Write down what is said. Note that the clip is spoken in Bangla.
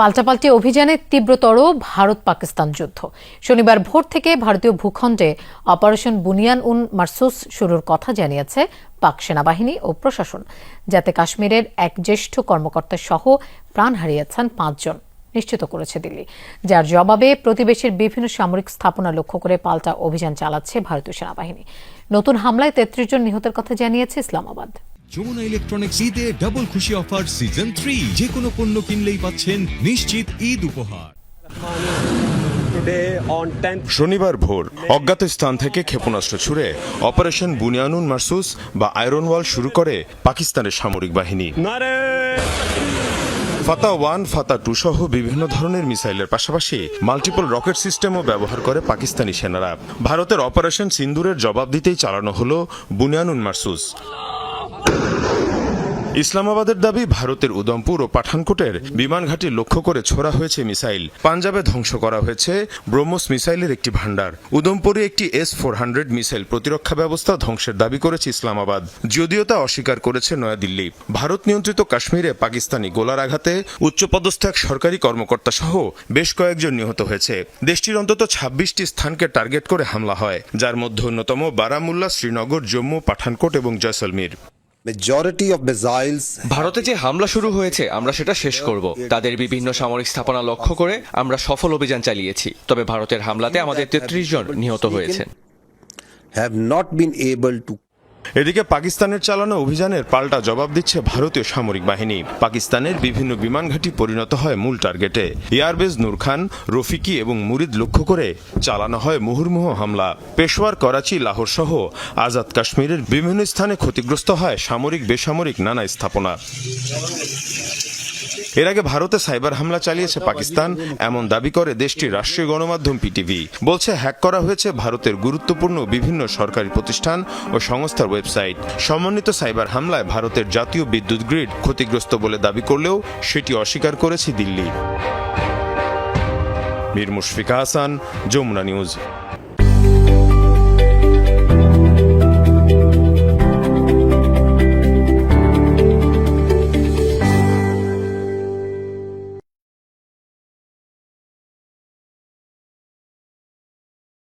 পাল্টাপাল্টি অভিযানে তীব্রতর ভারত পাকিস্তান যুদ্ধ। শনিবার ভোর থেকে ভারতীয় ভূখণ্ডে অপারেশন বুনিয়ান উন মার্সুস শুরুর কথা জানিয়েছে পাক সেনাবাহিনী ও প্রশাসন, যাতে কাশ্মীরের এক জ্যেষ্ঠ কর্মকর্তা সহ প্রাণ হারিয়েছেন পাঁচজন, নিশ্চিত করেছে দিল্লি। যার জবাবে প্রতিবেশীর বিভিন্ন সামরিক স্থাপনা লক্ষ্য করে পাল্টা অভিযান চালাচ্ছে ভারতীয় সেনাবাহিনী। নতুন হামলায় তেত্রিশ জন নিহতের কথা জানিয়েছে ইসলামাবাদ। যমুনা ইলেকট্রনিক্স ঈদে ডাবল খুশি অফার সিজন থ্রি যে কোনো পণ্য কিনলেই পাচ্ছেন নিশ্চিত ঈদ উপহার। Today on 10th শনিবার ভোর অজ্ঞাত স্থান থেকে ক্ষেপণাস্ত্র ছুড়ে অপারেশন বুনিয়ানুন মার্সুস বা আয়রন ওয়াল শুরু করে পাকিস্তানের সামরিক বাহিনী! ফাতা ওয়ান ফাতা টু সহ বিভিন্ন ধরনের মিসাইলের পাশাপাশি মাল্টিপল রকেট সিস্টেমও ব্যবহার করে পাকিস্তানি সেনারা। ভারতের অপারেশন সিন্দুরের জবাব দিতেই চালানো হলো বুনিয়ানুন মারসুস। ইসলামাবাদের দাবি, ভারতের উদমপুর ও পাঠানকোটের বিমান ঘাঁটি লক্ষ্য করে ছোড়া হয়েছে মিসাইল। পাঞ্জাবে ধ্বংস করা হয়েছে ব্রহ্মস মিসাইলের একটি ভান্ডার উদমপুরে একটি এস ফোর হান্ড্রেড মিসাইল প্রতিরক্ষা ব্যবস্থা ধ্বংসের দাবি করেছে ইসলামাবাদ। যদিও তা অস্বীকার করেছে নয়াদিল্লি। ভারত নিয়ন্ত্রিত কাশ্মীরে পাকিস্তানি গোলার আঘাতে উচ্চপদস্থ এক সরকারি কর্মকর্তা সহ বেশ কয়েকজন নিহত হয়েছে। দেশটির অন্তত ছাব্বিশটি স্থানকে টার্গেট করে হামলা হয়, যার মধ্যে অন্যতম বারামুল্লা, শ্রীনগর, জম্মু, পাঠানকোট এবং জয়সলমীর। ভারতে যে হামলা শুরু হয়েছে আমরা সেটা শেষ করব। তাদের বিভিন্ন সামরিক স্থাপনা লক্ষ্য করে আমরা সফল অভিযান চালিয়েছি। তবে ভারতের হামলাতে আমাদের তেত্রিশ জন নিহত হয়েছেন। Have not been able to এদিকে পাকিস্তানের চালানো অভিযানের পাল্টা জবাব দিচ্ছে ভারতীয় সামরিক বাহিনী। পাকিস্তানের বিভিন্ন বিমান ঘাঁটি পরিণত হয় মূল টার্গেটে। এয়ারবেজ নূর খান, রফিকি এবং মুরিদ লক্ষ্য করে চালানো হয় মুহুর্মুহ হামলা। পেশোয়ার করাচি, লাহোর সহ আজাদ কাশ্মীরের বিভিন্ন স্থানে ক্ষতিগ্রস্ত হয় সামরিক বেসামরিক নানা স্থাপনা। এর আগে ভারতে সাইবার হামলা চালিয়েছে পাকিস্তান। এমন দাবি করে দেশটির রাষ্ট্রীয় গণমাধ্যম পিটিভি। বলছে, হ্যাক করা হয়েছে ভারতের গুরুত্বপূর্ণ বিভিন্ন সরকারি প্রতিষ্ঠান ও সংস্থার ওয়েবসাইট। সমন্বিত সাইবার হামলায় ভারতের জাতীয় বিদ্যুৎ গ্রিড ক্ষতিগ্রস্ত বলে দাবি করলেও সেটি অস্বীকার করেছে দিল্লি। মীর মুশফিকা হাসান যমুনা নিউজ।